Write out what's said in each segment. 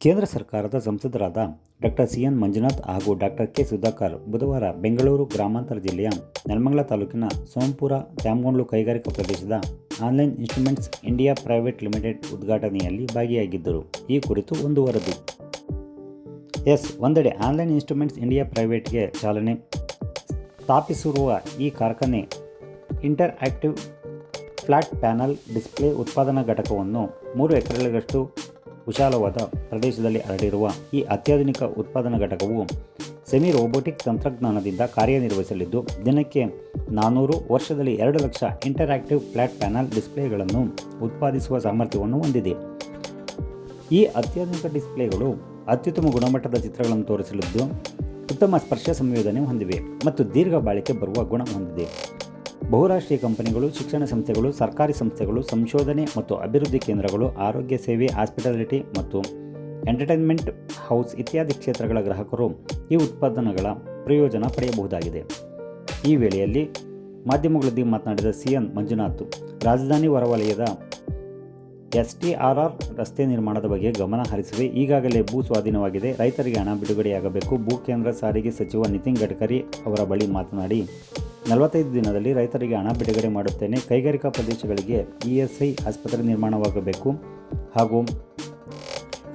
ಕೇಂದ್ರ ಸರ್ಕಾರದ ಸಂಸದರಾದ ಡಾಕ್ಟರ್ ಸಿ ಎನ್ ಮಂಜುನಾಥ್ ಹಾಗೂ ಡಾಕ್ಟರ್ ಕೆ ಸುಧಾಕರ್ ಬುಧವಾರ ಬೆಂಗಳೂರು ಗ್ರಾಮಾಂತರ ಜಿಲ್ಲೆಯ ನೆಲಮಂಗಲ ತಾಲೂಕಿನ ಸೋಂಪುರ, ತ್ಯಾಮಗೊಂಡ್ಲು ಕೈಗಾರಿಕಾ ಪ್ರದೇಶದ online instruments India private limited ಉದ್ಘಾಟನೆಯಲ್ಲಿ ಭಾಗಿಯಾಗಿದ್ದರು. ಈ ಕುರಿತು ಒಂದು ವರದಿ. ಎಸ್, ಒಂದೆಡೆ ಆನ್ಲೈನ್ ಇನ್ಸ್ಟ್ರುಮೆಂಟ್ಸ್ ಇಂಡಿಯಾ ಪ್ರೈವೇಟ್ಗೆ ಚಾಲನೆ ಸ್ಥಾಪಿಸಿರುವ ಈ ಕಾರ್ಖಾನೆ interactive flat panel display ಉತ್ಪಾದನಾ ಘಟಕವನ್ನು ಮೂರು ಎಕರೆಗಳಷ್ಟು ವಿಶಾಲವಾದ ಪ್ರದೇಶದಲ್ಲಿ ಹರಡಿರುವ ಈ ಅತ್ಯಾಧುನಿಕ ಉತ್ಪಾದನಾ ಘಟಕವು ಸೆಮಿ ರೋಬೋಟಿಕ್ ತಂತ್ರಜ್ಞಾನದಿಂದ ಕಾರ್ಯನಿರ್ವಹಿಸಲಿದ್ದು, ದಿನಕ್ಕೆ ನಾನ್ನೂರು ವರ್ಷದಲ್ಲಿ ಎರಡು ಲಕ್ಷ ಇಂಟರಾಕ್ಟಿವ್ ಫ್ಲಾಟ್ ಪ್ಯಾನಲ್ ಡಿಸ್ಪ್ಲೇಗಳನ್ನು ಉತ್ಪಾದಿಸುವ ಸಾಮರ್ಥ್ಯವನ್ನು ಹೊಂದಿದೆ. ಈ ಅತ್ಯಾಧುನಿಕ ಡಿಸ್ಪ್ಲೇಗಳು ಅತ್ಯುತ್ತಮ ಗುಣಮಟ್ಟದ ಚಿತ್ರಗಳನ್ನು ತೋರಿಸಲಿದ್ದು, ಉತ್ತಮ ಸ್ಪರ್ಶ ಸಂಯೋಜನೆ ಹೊಂದಿವೆ ಮತ್ತು ದೀರ್ಘ ಬಾಳಿಕೆ ಬರುವ ಗುಣ ಹೊಂದಿದೆ. ಬಹುರಾಷ್ಟ್ರೀಯ ಕಂಪನಿಗಳು, ಶಿಕ್ಷಣ ಸಂಸ್ಥೆಗಳು, ಸರ್ಕಾರಿ ಸಂಸ್ಥೆಗಳು, ಸಂಶೋಧನೆ ಮತ್ತು ಅಭಿವೃದ್ಧಿ ಕೇಂದ್ರಗಳು, ಆರೋಗ್ಯ ಸೇವೆ, ಹಾಸ್ಪಿಟಾಲಿಟಿ ಮತ್ತು ಎಂಟರ್ಟೈನ್ಮೆಂಟ್ ಹೌಸ್ ಇತ್ಯಾದಿ ಕ್ಷೇತ್ರಗಳ ಗ್ರಾಹಕರು ಈ ಉತ್ಪಾದನೆಗಳ ಪ್ರಯೋಜನ ಪಡೆಯಬಹುದಾಗಿದೆ. ಈ ವೇಳೆಯಲ್ಲಿ ಮಾಧ್ಯಮಗಳೊಂದಿಗೆ ಮಾತನಾಡಿದ ಸಿ ಮಂಜುನಾಥ್, ರಾಜಧಾನಿ ಹೊರವಲಯದ ಎಸ್ ಟಿ ಆರ್ ಆರ್ ರಸ್ತೆ ನಿರ್ಮಾಣದ ಬಗ್ಗೆ ಗಮನ ಹರಿಸಿವೆ ಈಗಾಗಲೇ ಭೂ ಸ್ವಾಧೀನವಾಗಿದೆ, ರೈತರಿಗೆ ಹಣ ಬಿಡುಗಡೆಯಾಗಬೇಕು, ಭೂ ಕೇಂದ್ರ ಸಾರಿಗೆ ಸಚಿವ ನಿತಿನ್ ಗಡ್ಕರಿ ಅವರ ಬಳಿ ಮಾತನಾಡಿ ನಲವತ್ತೈದು ದಿನದಲ್ಲಿ ರೈತರಿಗೆ ಹಣ ಬಿಡುಗಡೆ ಮಾಡುತ್ತೇನೆ. ಕೈಗಾರಿಕಾ ಪ್ರದೇಶಗಳಿಗೆ ಇ ಎಸ್ ಐ ಆಸ್ಪತ್ರೆ ನಿರ್ಮಾಣವಾಗಬೇಕು. ಹಾಗೂ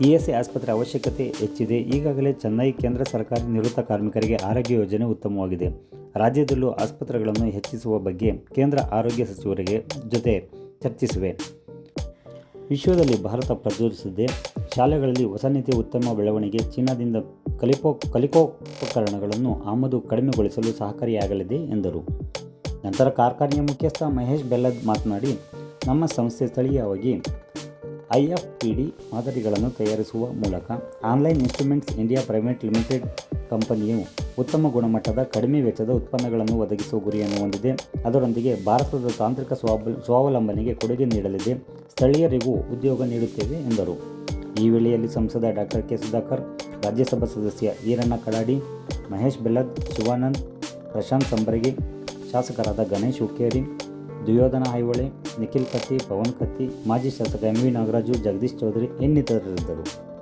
ಇ ಎಸ್ ಐ ಆಸ್ಪತ್ರೆ ಅವಶ್ಯಕತೆ ಹೆಚ್ಚಿದೆ. ಈಗಾಗಲೇ ಚೆನ್ನೈ ಕೇಂದ್ರ ಸರ್ಕಾರಿ ನಿವೃತ್ತ ಕಾರ್ಮಿಕರಿಗೆ ಆರೋಗ್ಯ ಯೋಜನೆ ಉತ್ತಮವಾಗಿದೆ. ರಾಜ್ಯದಲ್ಲೂ ಆಸ್ಪತ್ರೆಗಳನ್ನು ಹೆಚ್ಚಿಸುವ ಬಗ್ಗೆ ಕೇಂದ್ರ ಆರೋಗ್ಯ ಸಚಿವರಿಗೆ ಜೊತೆ ಚರ್ಚಿಸುವೆ. ವಿಶ್ವದಲ್ಲಿ ಭಾರತ ಪ್ರಚೋದಿಸಿದೆ. ಶಾಲೆಗಳಲ್ಲಿ ಹೊಸ ನೀತಿಯ ಉತ್ತಮ ಬೆಳವಣಿಗೆ, ಚೀನಾದಿಂದ ಕಲಿಪೋ ಕಲಿಕೋಪಕರಣಗಳನ್ನು ಆಮದು ಕಡಿಮೆಗೊಳಿಸಲು ಸಹಕಾರಿಯಾಗಲಿದೆ ಎಂದರು. ನಂತರ ಕಾರ್ಖಾನೆಯ ಮುಖ್ಯಸ್ಥ ಮಹೇಶ್ ಬೆಲ್ಲದ್ ಮಾತನಾಡಿ, ನಮ್ಮ ಸಂಸ್ಥೆ ಸ್ಥಳೀಯವಾಗಿ ಐ ಎಫ್ ಪಿ ಡಿ ಮಾದರಿಗಳನ್ನು ತಯಾರಿಸುವ ಮೂಲಕ online instruments India private limited ಕಂಪನಿಯು ಉತ್ತಮ ಗುಣಮಟ್ಟದ ಕಡಿಮೆ ವೆಚ್ಚದ ಉತ್ಪನ್ನಗಳನ್ನು ಒದಗಿಸುವ ಗುರಿಯನ್ನು ಹೊಂದಿದೆ. ಅದರೊಂದಿಗೆ ಭಾರತದ ತಾಂತ್ರಿಕ ಸ್ವಾವಲ್ ಸ್ವಾವಲಂಬನೆಗೆ ಕೊಡುಗೆ ನೀಡಲಿದೆ. ಸ್ಥಳೀಯರಿಗೂ ಉದ್ಯೋಗ ನೀಡುತ್ತೇವೆ ಎಂದರು. ಈ ವೇಳೆಯಲ್ಲಿ ಸಂಸದ ಡಾಕ್ಟರ್ ಕೆ ಸುಧಾಕರ್ ರಾಜ್ಯಸಭಾ ಸದಸ್ಯ ಈರಣ್ಣ ಕಡಾಡಿ, ಮಹೇಶ್ ಬೆಲ್ಲದ್, ಶಿವಾನಂದ್, ಪ್ರಶಾಂತ್ ಸಂಬರಗಿ, ಶಾಸಕರಾದ ಗಣೇಶ್ ಹುಕ್ಕೇರಿ ದುಯೋಧನ ಐಹೊಳೆ, ನಿಖಿಲ್ ಕತ್ತಿ, ಪವನ್ ಕತ್ತಿ, ಮಾಜಿ ಶಾಸಕ ಎಂ ವಿ ನಾಗರಾಜು, ಜಗದೀಶ್ ಚೌಧರಿ ಇನ್ನಿತರರಿದ್ದರು.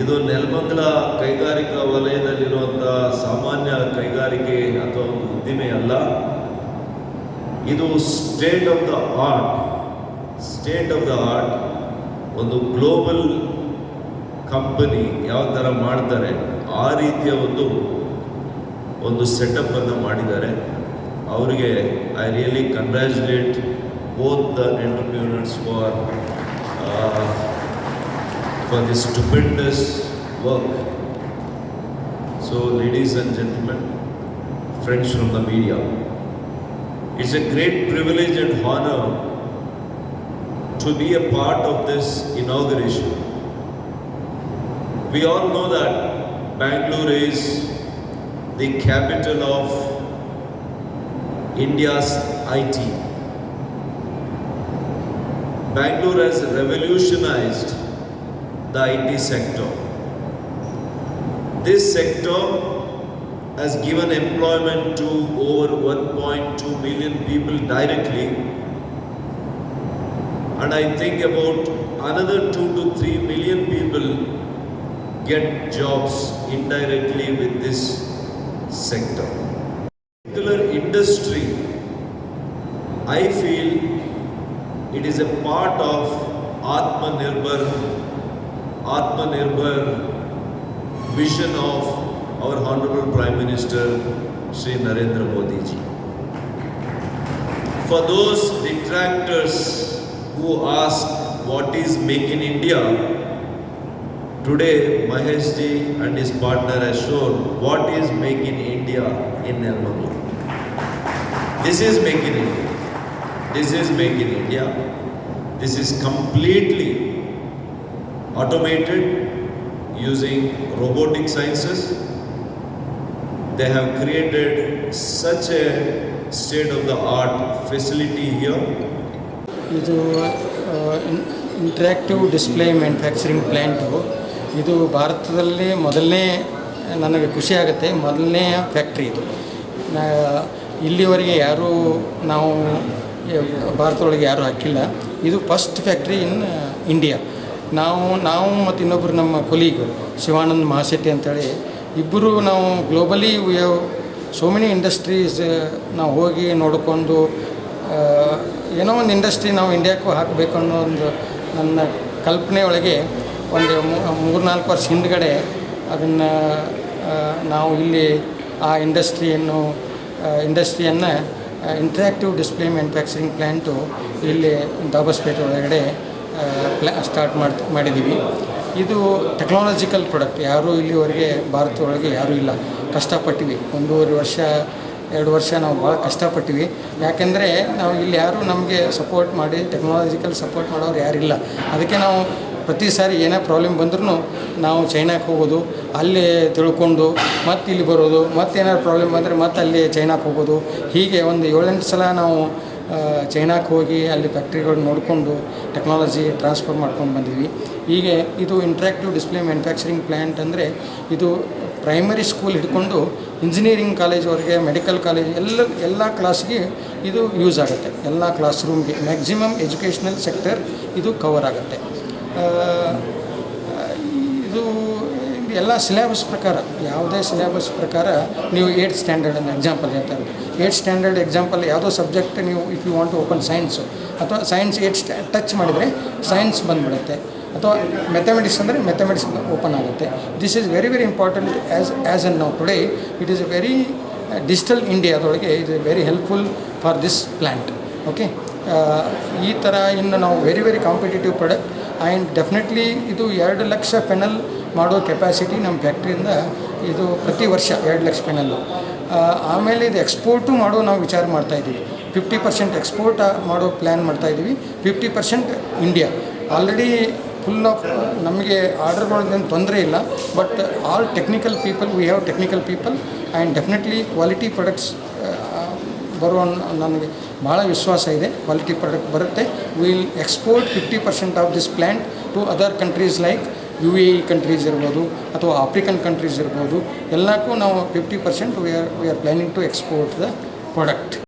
ಇದು ನೆಲಮಂಗಲ ಕೈಗಾರಿಕಾ ವಲಯದಲ್ಲಿರುವಂಥ ಸಾಮಾನ್ಯ ಕೈಗಾರಿಕೆ ಅಥವಾ ಒಂದು ಉದ್ದಿಮೆ ಅಲ್ಲ. ಇದು state of the art state of the art ಒಂದು ಗ್ಲೋಬಲ್ ಕಂಪನಿ ಯಾವ ಥರ ಮಾಡ್ತಾರೆ, ಆ ರೀತಿಯ ಒಂದು ಒಂದು ಸೆಟಪ್ಪನ್ನು ಮಾಡಿದ್ದಾರೆ. ಅವರಿಗೆ I really congratulate both the entrepreneurs for for this stupendous work. So, ladies and gentlemen, friends from the media, it's a great privilege and honor to be a part of this inauguration. We all know that Bangalore is the capital of India's IT. Bangalore has revolutionized the IT sector. This sector has given employment to over 1.2 million people directly and i think about another 2 to 3 million people get jobs indirectly with this sector particular industry i feel it is a part of atmanirbhar atmanirbhar vision of our Honorable Prime Minister Sri Narendra Modi ji. For those detractors who ask what is Make in India, today Mahesh ji and his partner has shown what is Make in India in Nelmangala. This is Make in India. This is Make in India. This is completely automated using robotic sciences. They have created such a state of the art facility here. ಇದು interactive display manufacturing plant ಇದು ಭಾರತದಲ್ಲಿ ಮೊದಲನೇ, ನನಗೆ ಖುಷಿ ಆಗುತ್ತೆ ಮೊದಲನೆಯ factory ಇದು ಇಲ್ಲಿವರೆಗೆ ಯಾರೂ ನಾವು, ಭಾರತದೊಳಗೆ ಯಾರೂ ಹಾಕಿಲ್ಲ ಇದು ಫಸ್ಟ್ ಫ್ಯಾಕ್ಟ್ರಿ ಇನ್ ಇಂಡಿಯಾ ನಾವು ನಾವು ಮತ್ತು ಇನ್ನೊಬ್ಬರು ನಮ್ಮ ಕೊಲೀಗ್ ಶಿವಾನಂದ್ ಮಹಾಶೆಟ್ಟಿ ಅಂತೇಳಿ, ಇಬ್ಬರು ನಾವು globally we have so many industries ನಾವು ಹೋಗಿ ನೋಡಿಕೊಂಡು ಏನೋ ಒಂದು ಇಂಡಸ್ಟ್ರಿ ನಾವು ಇಂಡಿಯಾಕ್ಕೂ ಹಾಕಬೇಕು ಅನ್ನೋ ಒಂದು ನನ್ನ ಕಲ್ಪನೆಯೊಳಗೆ ಒಂದು ಮೂರು ನಾಲ್ಕು ವರ್ಷ ಹಿಂದ್ಗಡೆ ಅದನ್ನು ನಾವು ಇಲ್ಲಿ ಆ ಇಂಡಸ್ಟ್ರಿಯನ್ನು ಇಂಡಸ್ಟ್ರಿಯನ್ನು ಇಂಟ್ರ್ಯಾಕ್ಟಿವ್ ಡಿಸ್ಪ್ಲೇ ಮ್ಯಾನುಫ್ಯಾಕ್ಚರಿಂಗ್ ಪ್ಲ್ಯಾಂಟು ಇಲ್ಲಿ ದಾಬಸ್ಪೇಟೆ ಒಳಗಡೆ ಪ್ಲಾ ಸ್ಟಾರ್ಟ್ ಮಾಡಿ ಮಾಡಿದ್ದೀವಿ. ಇದು ಟೆಕ್ನಾಲಜಿಕಲ್ ಪ್ರಾಡಕ್ಟ್ ಯಾರೂ ಇಲ್ಲಿವರೆಗೆ ಭಾರತದೊಳಗೆ ಯಾರೂ ಇಲ್ಲ. ಕಷ್ಟಪಟ್ಟಿವಿ. ಒಂದೂವರೆ ವರ್ಷ, ಎರಡು ವರ್ಷ ನಾವು ಭಾಳ ಕಷ್ಟಪಟ್ಟಿವಿ. ಯಾಕೆಂದರೆ ನಾವು ಇಲ್ಲಿ ಯಾರೂ ನಮಗೆ ಸಪೋರ್ಟ್ ಮಾಡಿ ಟೆಕ್ನಾಲಜಿಕಲ್ ಸಪೋರ್ಟ್ ಮಾಡೋರು ಯಾರಿಲ್ಲ ಅದಕ್ಕೆ ನಾವು ಪ್ರತಿ ಸಾರಿ ಏನೇ ಪ್ರಾಬ್ಲಮ್ ಬಂದ್ರೂ ನಾವು ಚೈನಾಕ್ಕೆ ಹೋಗೋದು, ಅಲ್ಲಿ ತಿಳ್ಕೊಂಡು ಮತ್ತೆ ಇಲ್ಲಿ ಬರೋದು ಮತ್ತೇನಾದ್ರು ಪ್ರಾಬ್ಲಮ್ ಬಂದರೆ ಮತ್ತೆ ಅಲ್ಲಿ ಚೈನಾಕ್ಕೆ ಹೋಗೋದು. ಹೀಗೆ ಒಂದು ಏಳೆಂಟು ಸಲ ನಾವು ಚೈನಾಕ್ಕೆ ಹೋಗಿ ಅಲ್ಲಿ ಫ್ಯಾಕ್ಟ್ರಿಗಳು ನೋಡಿಕೊಂಡು ಟೆಕ್ನಾಲಜಿ ಟ್ರಾನ್ಸ್ಫರ್ ಮಾಡ್ಕೊಂಡು ಬಂದಿದ್ವಿ. ಹೀಗೆ ಇದು ಇಂಟ್ರ್ಯಾಕ್ಟಿವ್ ಡಿಸ್ಪ್ಲೇ ಮ್ಯಾನುಫ್ಯಾಕ್ಚರಿಂಗ್ ಪ್ಲ್ಯಾಂಟ್ ಅಂದರೆ ಇದು ಪ್ರೈಮರಿ ಸ್ಕೂಲ್ ಹಿಡ್ಕೊಂಡು ಇಂಜಿನಿಯರಿಂಗ್ ಕಾಲೇಜ್ವರೆಗೆ ಮೆಡಿಕಲ್ ಕಾಲೇಜ್ ಎಲ್ಲ ಎಲ್ಲ ಕ್ಲಾಸ್ಗೆ ಇದು ಯೂಸ್ ಆಗುತ್ತೆ. ಎಲ್ಲ ಕ್ಲಾಸ್ ರೂಮ್ಗೆ ಮ್ಯಾಕ್ಸಿಮಮ್ ಎಜುಕೇಷ್ನಲ್ ಸೆಕ್ಟರ್ ಇದು ಕವರ್ ಆಗುತ್ತೆ. ಇದು ಎಲ್ಲ ಸಿಲೆಬಸ್ ಪ್ರಕಾರ, ಯಾವುದೇ ಸಿಲೆಬಸ್ ಪ್ರಕಾರ ನೀವು ಏಯ್ಟ್ ಸ್ಟ್ಯಾಂಡರ್ಡ್ ಅನ್ನೋ ಎಕ್ಸಾಂಪಲ್ ಹೇಳ್ತಾರೆ ಏಯ್ಟ್ ಸ್ಟ್ಯಾಂಡರ್ಡ್ ಎಕ್ಸಾಂಪಲ್ ಯಾವುದೋ ಸಬ್ಜೆಕ್ಟ್ ನೀವು if you want to open science ಅಥವಾ ಸೈನ್ಸ್ ಏಟ್ ಸ್ಟ್ಯಾ ಟಚ್ ಮಾಡಿದರೆ ಸೈನ್ಸ್ ಬಂದುಬಿಡುತ್ತೆ. ಅಥವಾ ಮೆಥಮೆಟಿಕ್ಸ್ ಅಂದರೆ ಮೆಥಮೆಟಿಕ್ಸ್ ಓಪನ್ ಆಗುತ್ತೆ. This is very very important as as an ನಾವು today it is very digital ಇಂಡಿಯಾದೊಳಗೆ ಇದು very helpful for this plant okay ಈ ಥರ ಇನ್ನು ನಾವು very very competitive product and definitely ಇದು ಎರಡು ಲಕ್ಷ ಪೆನಲ್ ಮಾಡೋ ಕೆಪಾಸಿಟಿ ನಮ್ಮ ಫ್ಯಾಕ್ಟ್ರಿಯಿಂದ ಇದು ಪ್ರತಿ ವರ್ಷ ಎರಡು ಲಕ್ಷ ಪೆನಲ್ಲು ಆಮೇಲೆ ಇದು ಎಕ್ಸ್ಪೋರ್ಟು ಮಾಡೋ ನಾವು ವಿಚಾರ ಮಾಡ್ತಾಯಿದ್ದೀವಿ ಫಿಫ್ಟಿ ಪರ್ಸೆಂಟ್ ಎಕ್ಸ್ಪೋರ್ಟ್ ಮಾಡೋ ಪ್ಲ್ಯಾನ್ ಮಾಡ್ತಾಯಿದ್ದೀವಿ fifty percent India already full of ನಮಗೆ ಆರ್ಡರ್ಗಳದ್ದೇನು ತೊಂದರೆ ಇಲ್ಲ. But all technical people we have technical people and definitely quality products ಬರುವ ನನಗೆ ಭಾಳ ವಿಶ್ವಾಸ ಇದೆ ಕ್ವಾಲಿಟಿ ಪ್ರಾಡಕ್ಟ್ ಬರುತ್ತೆ. Will export fifty percent of this plant to other countries like U A E countries ಇರ್ಬೋದು ಅಥವಾ ಆಫ್ರಿಕನ್ ಕಂಟ್ರೀಸ್ ಇರ್ಬೋದು. ಎಲ್ಲಕ್ಕೂ ನಾವು fifty percent we are we are planning to export the product